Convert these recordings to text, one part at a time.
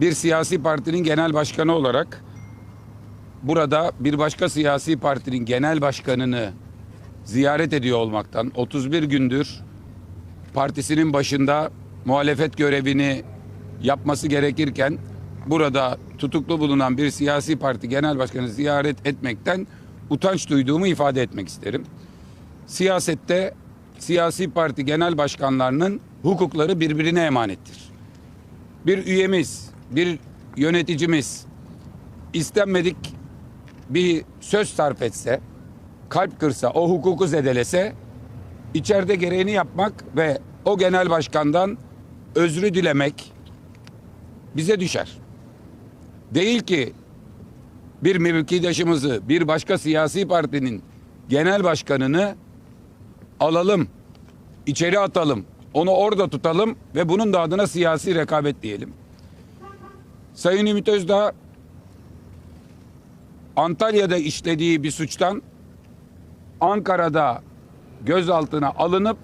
bir siyasi partinin genel başkanı olarak burada bir başka siyasi partinin genel başkanını ziyaret ediyor olmaktan 31 gündür partisinin başında muhalefet görevini yapması gerekirken burada tutuklu bulunan bir siyasi parti genel başkanı ziyaret etmekten utanç duyduğumu ifade etmek isterim. Siyasette siyasi parti genel başkanlarının hukukları birbirine emanettir. Bir üyemiz, bir yöneticimiz istenmedik bir söz sarf etse, kalp kırsa, o hukuku zedelese içeride gereğini yapmak ve o genel başkandan özrü dilemek bize düşer. Değil ki bir mevkidaşımızı, bir başka siyasi partinin genel başkanını alalım, içeri atalım, onu orada tutalım ve bunun da adına siyasi rekabet diyelim. Sayın Ümit Özdağ Antalya'da işlediği bir suçtan Ankara'da gözaltına alınıp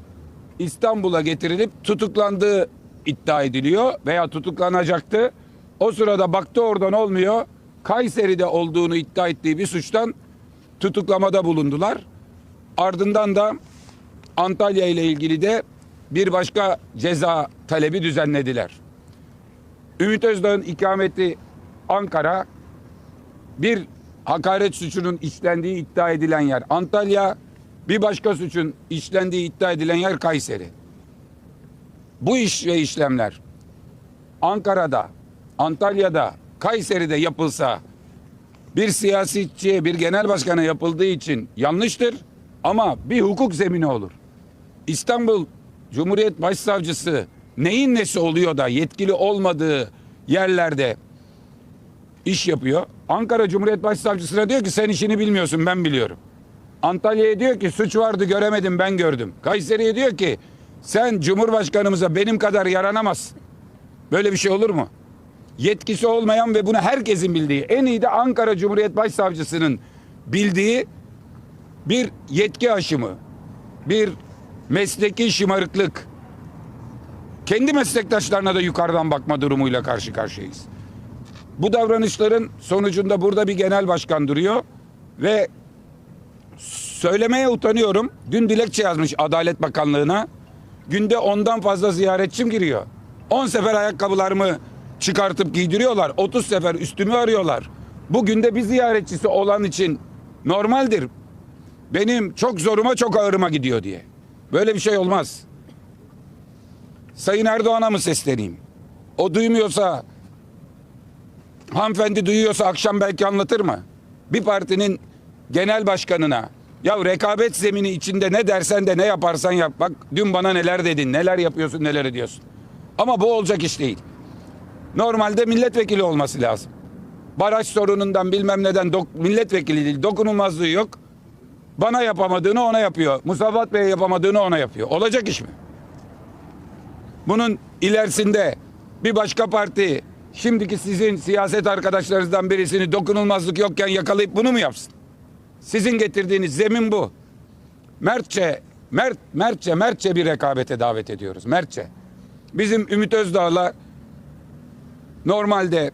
İstanbul'a getirilip tutuklandığı iddia ediliyor veya tutuklanacaktı. O sırada baktı oradan olmuyor. Kayseri'de olduğunu iddia ettiği bir suçtan tutuklamada bulundular. Ardından da Antalya ile ilgili de bir başka ceza talebi düzenlediler. Ümit Özdağ'ın ikameti Ankara bir hakaret suçunun işlendiği iddia edilen yer Antalya, bir başka suçun işlendiği iddia edilen yer Kayseri. Bu iş ve işlemler Ankara'da, Antalya'da, Kayseri'de yapılsa bir siyasetçiye, bir genel başkana yapıldığı için yanlıştır ama bir hukuk zemini olur. İstanbul Cumhuriyet Başsavcısı neyin nesi oluyor da yetkili olmadığı yerlerde iş yapıyor. Ankara Cumhuriyet Başsavcısına diyor ki sen işini bilmiyorsun ben biliyorum. Antalya'ya diyor ki suç vardı göremedim ben gördüm. Kayseri'ye diyor ki sen Cumhurbaşkanımıza benim kadar yaranamazsın. Böyle bir şey olur mu? Yetkisi olmayan ve bunu herkesin bildiği en iyi de Ankara Cumhuriyet Başsavcısının bildiği bir yetki aşımı, bir mesleki şımarıklık, kendi meslektaşlarına da yukarıdan bakma durumuyla karşı karşıyayız. Bu davranışların sonucunda burada bir genel başkan duruyor ve söylemeye utanıyorum. Dün dilekçe yazmış Adalet Bakanlığı'na. Günde ondan fazla ziyaretçim giriyor. 10 sefer ayakkabılarımı çıkartıp giydiriyorlar. 30 sefer üstümü arıyorlar. Bugün de bir ziyaretçisi olan için normaldir. Benim çok zoruma çok ağırıma gidiyor diye. Böyle bir şey olmaz. Sayın Erdoğan'a mı sesleneyim? O duymuyorsa hanımefendi duyuyorsa akşam belki anlatır mı? Bir partinin genel başkanına ya rekabet zemini içinde ne dersen de ne yaparsan yap. Bak dün bana neler dedin, neler yapıyorsun, neler ediyorsun. Ama bu olacak iş değil. Normalde milletvekili olması lazım. Baraj sorunundan bilmem neden milletvekili değil, dokunulmazlığı yok. Bana yapamadığını ona yapıyor. Musavat Bey'e yapamadığını ona yapıyor. Olacak iş mi? Bunun ilerisinde bir başka parti şimdiki sizin siyaset arkadaşlarınızdan birisini dokunulmazlık yokken yakalayıp bunu mu yapsın? Sizin getirdiğiniz zemin bu. Mertçe, mert, mertçe, mertçe bir rekabete davet ediyoruz. Mertçe. Bizim Ümit Özdağ'la normalde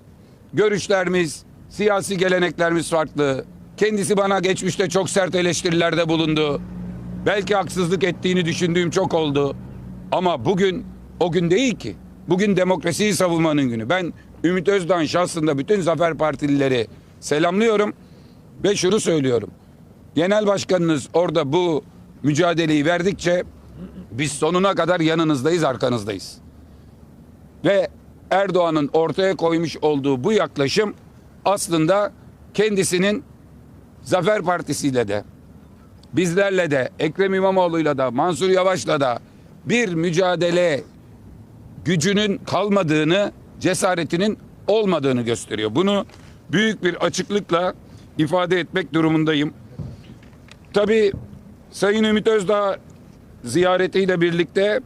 görüşlerimiz, siyasi geleneklerimiz farklı. Kendisi bana geçmişte çok sert eleştirilerde bulundu. Belki haksızlık ettiğini düşündüğüm çok oldu. Ama bugün o gün değil ki. Bugün demokrasiyi savunmanın günü. Ben Ümit Özdağ'ın şahsında bütün Zafer Partilileri selamlıyorum ve şunu söylüyorum. Genel başkanınız orada bu mücadeleyi verdikçe biz sonuna kadar yanınızdayız, arkanızdayız. Ve Erdoğan'ın ortaya koymuş olduğu bu yaklaşım aslında kendisinin Zafer Partisi'yle de bizlerle de Ekrem İmamoğlu'yla da Mansur Yavaş'la da bir mücadele gücünün kalmadığını, cesaretinin olmadığını gösteriyor. Bunu büyük bir açıklıkla ifade etmek durumundayım. Tabii Sayın Ümit Özdağ ziyaretiyle birlikte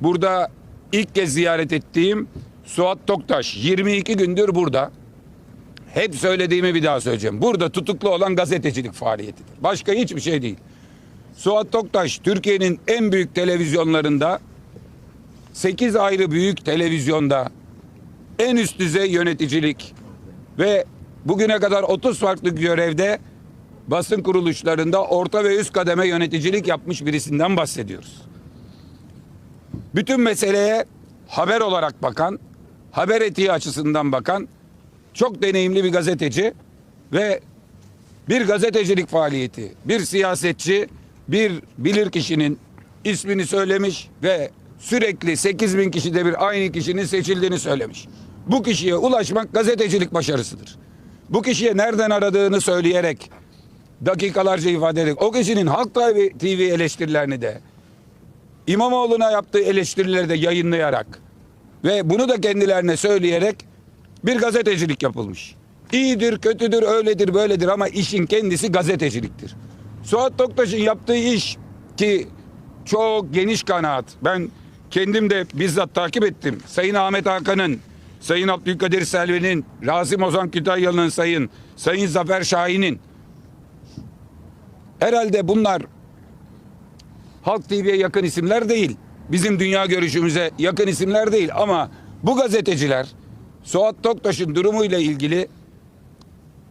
burada ilk kez ziyaret ettiğim Suat Toktaş 22 gündür burada. Hep söylediğimi bir daha söyleyeceğim. Burada tutuklu olan gazetecilik faaliyetidir. Başka hiçbir şey değil. Suat Toktaş Türkiye'nin en büyük televizyonlarında 8 ayrı büyük televizyonda en üst düzey yöneticilik ve bugüne kadar 30 farklı görevde basın kuruluşlarında orta ve üst kademe yöneticilik yapmış birisinden bahsediyoruz. Bütün meseleye haber olarak bakan, haber etiği açısından bakan çok deneyimli bir gazeteci ve bir gazetecilik faaliyeti, bir siyasetçi, bir bilir kişinin ismini söylemiş ve sürekli 8 bin kişide bir aynı kişinin seçildiğini söylemiş. Bu kişiye ulaşmak gazetecilik başarısıdır. Bu kişiye nereden aradığını söyleyerek dakikalarca ifade ederek o kişinin Halk TV eleştirilerini de İmamoğlu'na yaptığı eleştirileri de yayınlayarak ve bunu da kendilerine söyleyerek bir gazetecilik yapılmış. İyidir, kötüdür, öyledir, böyledir ama işin kendisi gazeteciliktir. Suat Toktaş'ın yaptığı iş ki çok geniş kanaat. Ben kendim de bizzat takip ettim. Sayın Ahmet Hakan'ın, Sayın Abdülkadir Selvi'nin, Rasim Ozan Kütahyalı'nın sayın, Sayın Zafer Şahin'in. Herhalde bunlar Halk TV'ye yakın isimler değil. Bizim dünya görüşümüze yakın isimler değil ama bu gazeteciler Suat Toktaş'ın durumuyla ilgili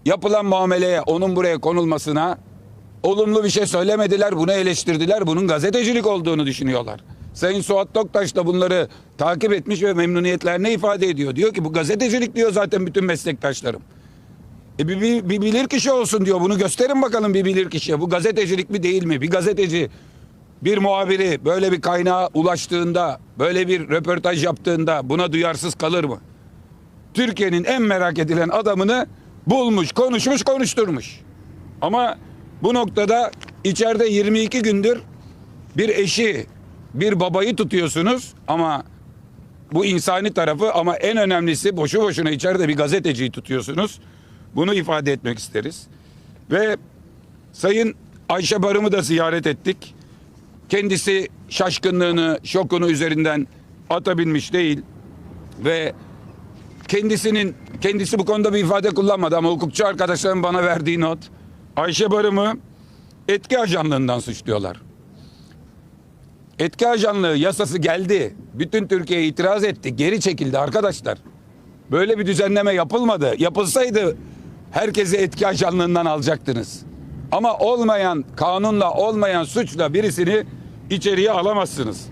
yapılan muameleye, onun buraya konulmasına olumlu bir şey söylemediler, bunu eleştirdiler. Bunun gazetecilik olduğunu düşünüyorlar. Sayın Suat Toktaş da bunları takip etmiş ve memnuniyetlerini ifade ediyor. Diyor ki bu gazetecilik diyor zaten bütün meslektaşlarım. E bir, bir, bir bilir kişi olsun diyor. Bunu gösterin bakalım bir bilir kişiye. Bu gazetecilik mi değil mi? Bir gazeteci bir muhabiri böyle bir kaynağa ulaştığında, böyle bir röportaj yaptığında buna duyarsız kalır mı? Türkiye'nin en merak edilen adamını bulmuş, konuşmuş, konuşturmuş. Ama bu noktada içeride 22 gündür bir eşi, bir babayı tutuyorsunuz ama bu insani tarafı ama en önemlisi boşu boşuna içeride bir gazeteciyi tutuyorsunuz. Bunu ifade etmek isteriz. Ve Sayın Ayşe Barım'ı da ziyaret ettik. Kendisi şaşkınlığını, şokunu üzerinden atabilmiş değil ve kendisinin kendisi bu konuda bir ifade kullanmadı ama hukukçu arkadaşlarım bana verdiği not Ayşe Barım'ı etki ajanlığından suçluyorlar. Etki ajanlığı yasası geldi. Bütün Türkiye itiraz etti. Geri çekildi arkadaşlar. Böyle bir düzenleme yapılmadı. Yapılsaydı herkesi etki ajanlığından alacaktınız. Ama olmayan, kanunla olmayan suçla birisini içeriye alamazsınız.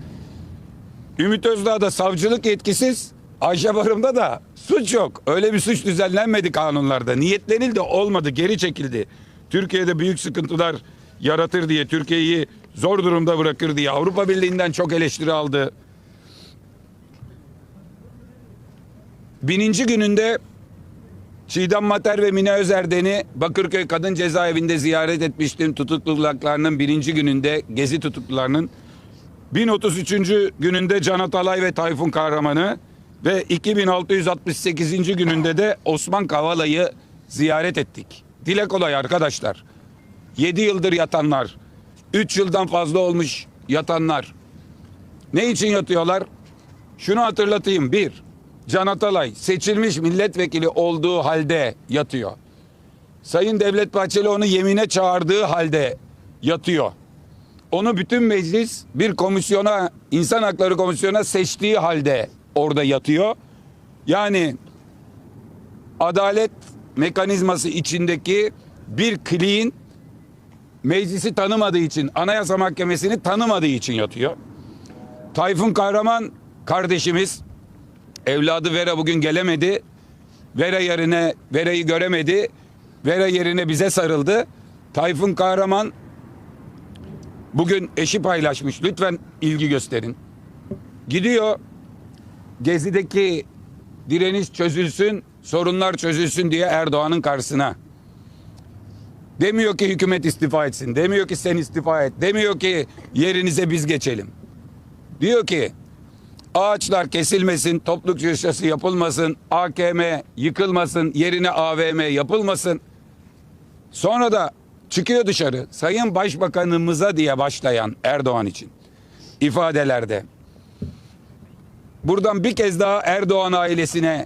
Ümit Özdağ'da savcılık yetkisiz, Ayşe Barım'da da suç yok. Öyle bir suç düzenlenmedi kanunlarda. Niyetlenildi olmadı, geri çekildi. Türkiye'de büyük sıkıntılar yaratır diye, Türkiye'yi zor durumda bırakır diye Avrupa Birliği'nden çok eleştiri aldı. Bininci gününde Çiğdem Mater ve Mine Özerden'i Bakırköy Kadın Cezaevinde ziyaret etmiştim. Tutukluluklarının birinci gününde, gezi tutuklularının. 1033. gününde Can Atalay ve Tayfun Kahraman'ı ve 2668. gününde de Osman Kavala'yı ziyaret ettik. Dile kolay arkadaşlar. 7 yıldır yatanlar, 3 yıldan fazla olmuş yatanlar. Ne için yatıyorlar? Şunu hatırlatayım. Bir, Can Atalay seçilmiş milletvekili olduğu halde yatıyor. Sayın Devlet Bahçeli onu yemine çağırdığı halde yatıyor. Onu bütün meclis bir komisyona, insan hakları komisyona seçtiği halde orada yatıyor. Yani adalet mekanizması içindeki bir kliğin meclisi tanımadığı için, anayasa mahkemesini tanımadığı için yatıyor. Tayfun Kahraman kardeşimiz Evladı Vera bugün gelemedi. Vera yerine Vera'yı göremedi. Vera yerine bize sarıldı. Tayfun Kahraman bugün eşi paylaşmış. Lütfen ilgi gösterin. Gidiyor Gezi'deki direniş çözülsün, sorunlar çözülsün diye Erdoğan'ın karşısına. Demiyor ki hükümet istifa etsin. Demiyor ki sen istifa et. Demiyor ki yerinize biz geçelim. Diyor ki ağaçlar kesilmesin, topluluk yürüyüşü yapılmasın, AKM yıkılmasın, yerine AVM yapılmasın. Sonra da çıkıyor dışarı Sayın Başbakanımıza diye başlayan Erdoğan için ifadelerde. Buradan bir kez daha Erdoğan ailesine,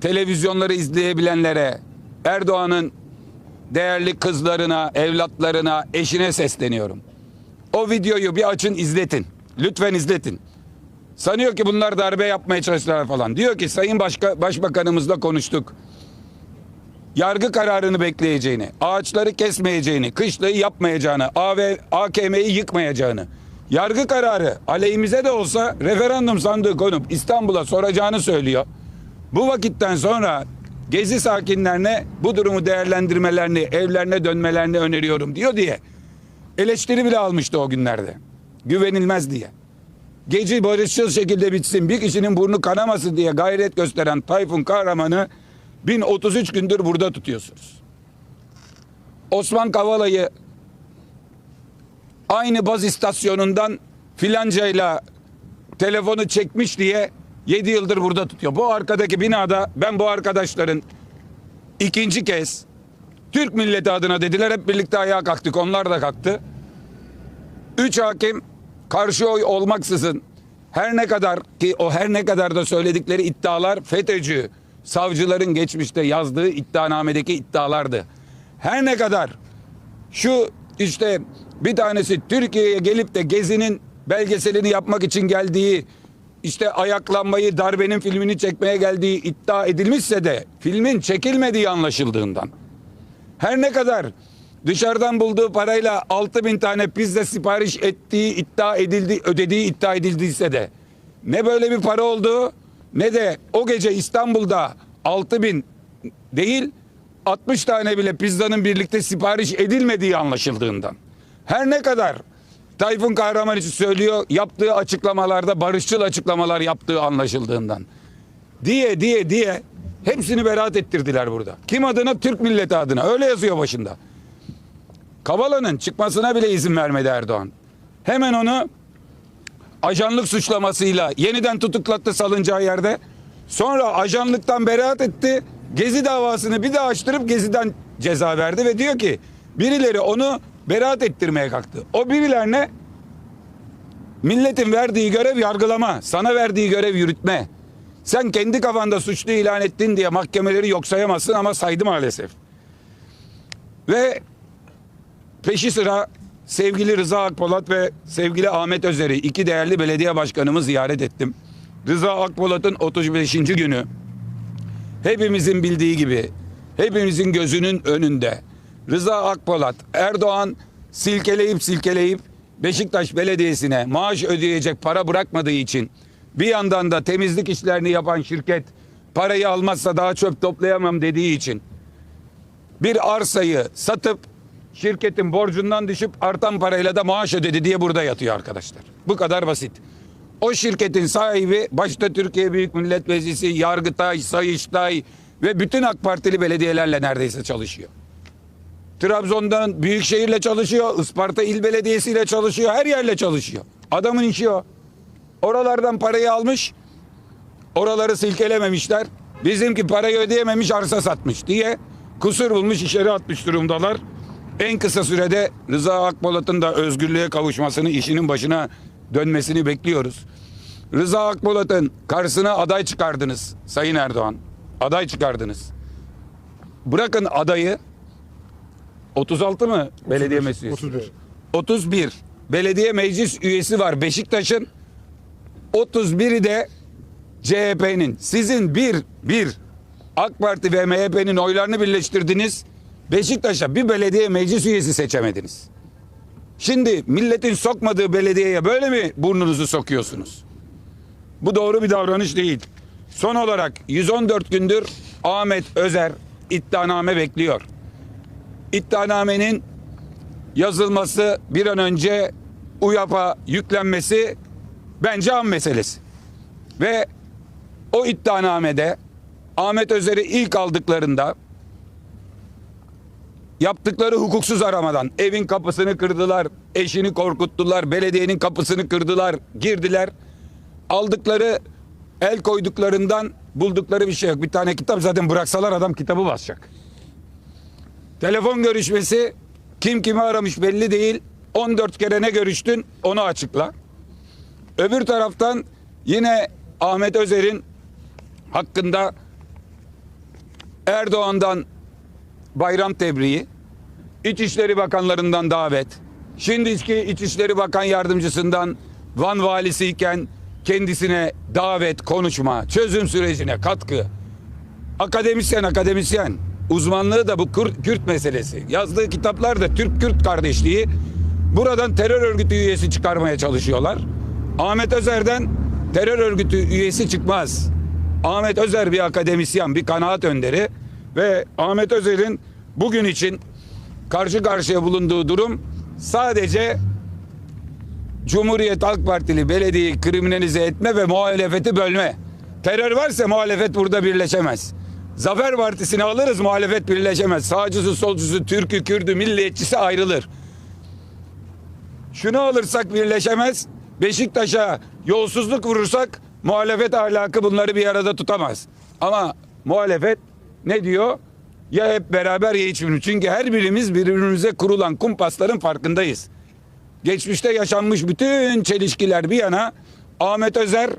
televizyonları izleyebilenlere, Erdoğan'ın değerli kızlarına, evlatlarına, eşine sesleniyorum. O videoyu bir açın izletin. Lütfen izletin. Sanıyor ki bunlar darbe yapmaya çalıştılar falan. Diyor ki Sayın Başka, Başbakanımızla konuştuk. Yargı kararını bekleyeceğini, ağaçları kesmeyeceğini, kışlayı yapmayacağını, AV, AKM'yi yıkmayacağını, yargı kararı aleyhimize de olsa referandum sandığı konup İstanbul'a soracağını söylüyor. Bu vakitten sonra Gezi sakinlerine bu durumu değerlendirmelerini, evlerine dönmelerini öneriyorum diyor diye eleştiri bile almıştı o günlerde. Güvenilmez diye. Gece barışçıl şekilde bitsin, bir kişinin burnu kanamasın diye gayret gösteren Tayfun Kahraman'ı 1033 gündür burada tutuyorsunuz. Osman Kavala'yı aynı baz istasyonundan filancayla telefonu çekmiş diye 7 yıldır burada tutuyor. Bu arkadaki binada ben bu arkadaşların ikinci kez Türk milleti adına dediler hep birlikte ayağa kalktık. Onlar da kalktı. Üç hakim karşı oy olmaksızın her ne kadar ki o her ne kadar da söyledikleri iddialar FETÖ'cü savcıların geçmişte yazdığı iddianamedeki iddialardı. Her ne kadar şu işte bir tanesi Türkiye'ye gelip de Gezi'nin belgeselini yapmak için geldiği işte ayaklanmayı darbenin filmini çekmeye geldiği iddia edilmişse de filmin çekilmediği anlaşıldığından her ne kadar dışarıdan bulduğu parayla 6 bin tane pizza sipariş ettiği iddia edildi, ödediği iddia edildiyse de ne böyle bir para olduğu ne de o gece İstanbul'da 6 bin değil 60 tane bile pizzanın birlikte sipariş edilmediği anlaşıldığından. Her ne kadar Tayfun Kahraman için söylüyor yaptığı açıklamalarda barışçıl açıklamalar yaptığı anlaşıldığından. Diye diye diye hepsini beraat ettirdiler burada. Kim adına? Türk milleti adına. Öyle yazıyor başında. Kavala'nın çıkmasına bile izin vermedi Erdoğan. Hemen onu ajanlık suçlamasıyla yeniden tutuklattı salınacağı yerde. Sonra ajanlıktan beraat etti. Gezi davasını bir daha açtırıp Gezi'den ceza verdi ve diyor ki birileri onu beraat ettirmeye kalktı. O birilerine milletin verdiği görev yargılama, sana verdiği görev yürütme. Sen kendi kafanda suçlu ilan ettin diye mahkemeleri yok sayamazsın ama saydı maalesef. Ve peşi sıra sevgili Rıza Akpolat ve sevgili Ahmet Özer'i iki değerli belediye başkanımı ziyaret ettim. Rıza Akpolat'ın 35. günü hepimizin bildiği gibi hepimizin gözünün önünde Rıza Akpolat Erdoğan silkeleyip silkeleyip Beşiktaş Belediyesi'ne maaş ödeyecek para bırakmadığı için bir yandan da temizlik işlerini yapan şirket parayı almazsa daha çöp toplayamam dediği için bir arsayı satıp şirketin borcundan düşüp artan parayla da maaş ödedi diye burada yatıyor arkadaşlar. Bu kadar basit. O şirketin sahibi başta Türkiye Büyük Millet Meclisi, Yargıtay, Sayıştay ve bütün AK Partili belediyelerle neredeyse çalışıyor. Trabzon'dan Büyükşehir'le çalışıyor, Isparta İl Belediyesi ile çalışıyor, her yerle çalışıyor. Adamın işi o. Oralardan parayı almış, oraları silkelememişler. Bizimki parayı ödeyememiş arsa satmış diye kusur bulmuş içeri atmış durumdalar. En kısa sürede Rıza Akpolat'ın da özgürlüğe kavuşmasını, işinin başına dönmesini bekliyoruz. Rıza Akpolat'ın karşısına aday çıkardınız Sayın Erdoğan. Aday çıkardınız. Bırakın adayı 36 mı belediye meclisi? 31. 31 belediye meclis üyesi var Beşiktaş'ın. 31'i de CHP'nin. Sizin bir bir AK Parti ve MHP'nin oylarını birleştirdiniz. Beşiktaş'a bir belediye meclis üyesi seçemediniz. Şimdi milletin sokmadığı belediyeye böyle mi burnunuzu sokuyorsunuz? Bu doğru bir davranış değil. Son olarak 114 gündür Ahmet Özer iddianame bekliyor. İddianamenin yazılması bir an önce UYAP'a yüklenmesi bence an meselesi. Ve o iddianamede Ahmet Özer'i ilk aldıklarında yaptıkları hukuksuz aramadan evin kapısını kırdılar, eşini korkuttular, belediyenin kapısını kırdılar, girdiler. Aldıkları el koyduklarından buldukları bir şey yok. Bir tane kitap zaten bıraksalar adam kitabı basacak. Telefon görüşmesi kim kimi aramış belli değil. 14 kere ne görüştün onu açıkla. Öbür taraftan yine Ahmet Özer'in hakkında Erdoğan'dan bayram tebriği, İçişleri Bakanlarından davet, şimdiki İçişleri Bakan Yardımcısından Van Valisi iken kendisine davet, konuşma, çözüm sürecine katkı. Akademisyen akademisyen. Uzmanlığı da bu Kürt, meselesi. Yazdığı kitaplar da Türk-Kürt kardeşliği. Buradan terör örgütü üyesi çıkarmaya çalışıyorlar. Ahmet Özer'den terör örgütü üyesi çıkmaz. Ahmet Özer bir akademisyen, bir kanaat önderi ve Ahmet Özer'in bugün için karşı karşıya bulunduğu durum sadece Cumhuriyet Halk Partili belediyeyi kriminalize etme ve muhalefeti bölme. Terör varsa muhalefet burada birleşemez. Zafer Partisi'ni alırız muhalefet birleşemez. Sağcısı, solcusu, Türk'ü, Kürd'ü, milliyetçisi ayrılır. Şunu alırsak birleşemez. Beşiktaş'a yolsuzluk vurursak muhalefet ahlakı bunları bir arada tutamaz. Ama muhalefet ne diyor? Ya hep beraber ya hiçbirimiz. Çünkü her birimiz birbirimize kurulan kumpasların farkındayız. Geçmişte yaşanmış bütün çelişkiler bir yana Ahmet Özer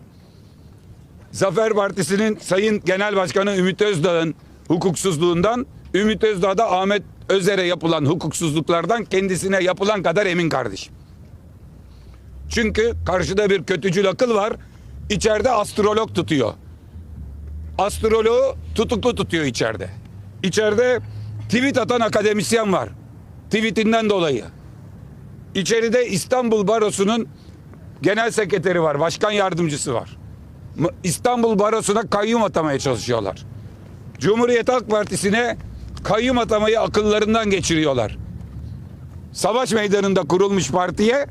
Zafer Partisi'nin Sayın Genel Başkanı Ümit Özdağ'ın hukuksuzluğundan Ümit Özdağ da Ahmet Özer'e yapılan hukuksuzluklardan kendisine yapılan kadar emin kardeşim. Çünkü karşıda bir kötücül akıl var. İçeride astrolog tutuyor. Astroloğu tutuklu tutuyor içeride. İçeride tweet atan akademisyen var. Tweetinden dolayı. İçeride İstanbul Barosu'nun genel sekreteri var, başkan yardımcısı var. İstanbul Barosu'na kayyum atamaya çalışıyorlar. Cumhuriyet Halk Partisi'ne kayyum atamayı akıllarından geçiriyorlar. Savaş meydanında kurulmuş partiye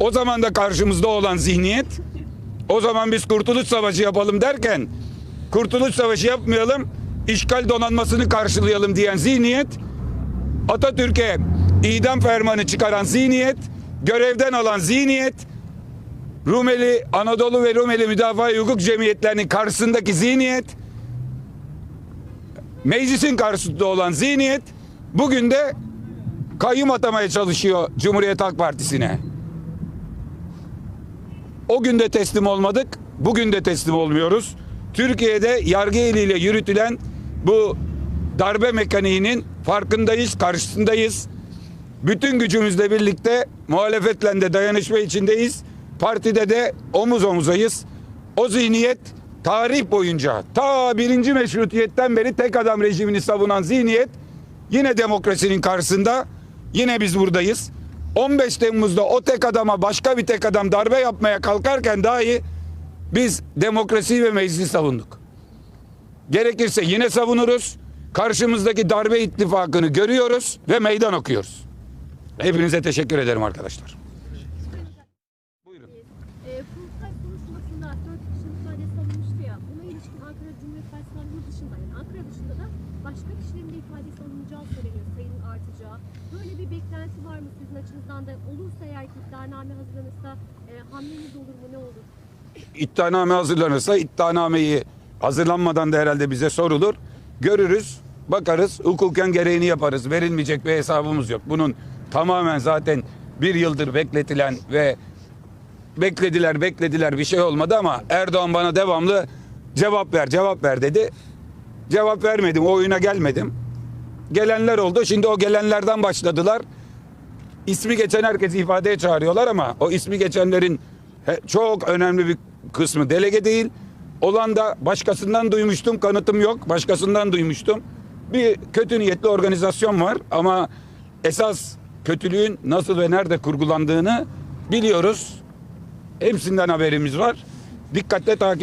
o zaman da karşımızda olan zihniyet o zaman biz Kurtuluş Savaşı yapalım derken Kurtuluş Savaşı yapmayalım işgal donanmasını karşılayalım diyen zihniyet Atatürk'e idam fermanı çıkaran zihniyet, görevden alan zihniyet, Rumeli, Anadolu ve Rumeli Müdafaa Hukuk Cemiyetlerinin karşısındaki zihniyet, meclisin karşısında olan zihniyet, bugün de kayyum atamaya çalışıyor Cumhuriyet Halk Partisi'ne. O gün de teslim olmadık, bugün de teslim olmuyoruz. Türkiye'de yargı eliyle yürütülen bu darbe mekaniğinin farkındayız, karşısındayız. Bütün gücümüzle birlikte muhalefetle de dayanışma içindeyiz. Partide de omuz omuzayız. O zihniyet tarih boyunca ta birinci meşrutiyetten beri tek adam rejimini savunan zihniyet yine demokrasinin karşısında yine biz buradayız. 15 Temmuz'da o tek adama başka bir tek adam darbe yapmaya kalkarken dahi biz demokrasiyi ve meclisi savunduk. Gerekirse yine savunuruz. Karşımızdaki darbe ittifakını görüyoruz ve meydan okuyoruz. Hepinize teşekkür ederim arkadaşlar. Buyurun. E, kurultay konuşmasında dört kişinin ifade savunmuştu ya. Buna ilişkin Ankara Cumhuriyet Başkanı yurt dışında yani Ankara dışında da başka kişilerin de ifade savunacağı söyleniyor. Sayının artacağı. Böyle bir beklenti var mı sizin açınızdan da? Olursa eğer ki iddianame hazırlanırsa e, hamleniz olur mu? Ne olur? İddianame hazırlanırsa iddianameyi hazırlanmadan da herhalde bize sorulur. Görürüz, bakarız, hukuken gereğini yaparız. Verilmeyecek bir hesabımız yok. Bunun tamamen zaten bir yıldır bekletilen ve beklediler beklediler bir şey olmadı ama Erdoğan bana devamlı cevap ver cevap ver dedi. Cevap vermedim, o oyuna gelmedim. Gelenler oldu. Şimdi o gelenlerden başladılar. İsmi geçen herkesi ifadeye çağırıyorlar ama o ismi geçenlerin çok önemli bir kısmı delege değil. Olan da başkasından duymuştum, kanıtım yok. Başkasından duymuştum. Bir kötü niyetli organizasyon var ama esas kötülüğün nasıl ve nerede kurgulandığını biliyoruz. Hepsinden haberimiz var. Dikkatle takip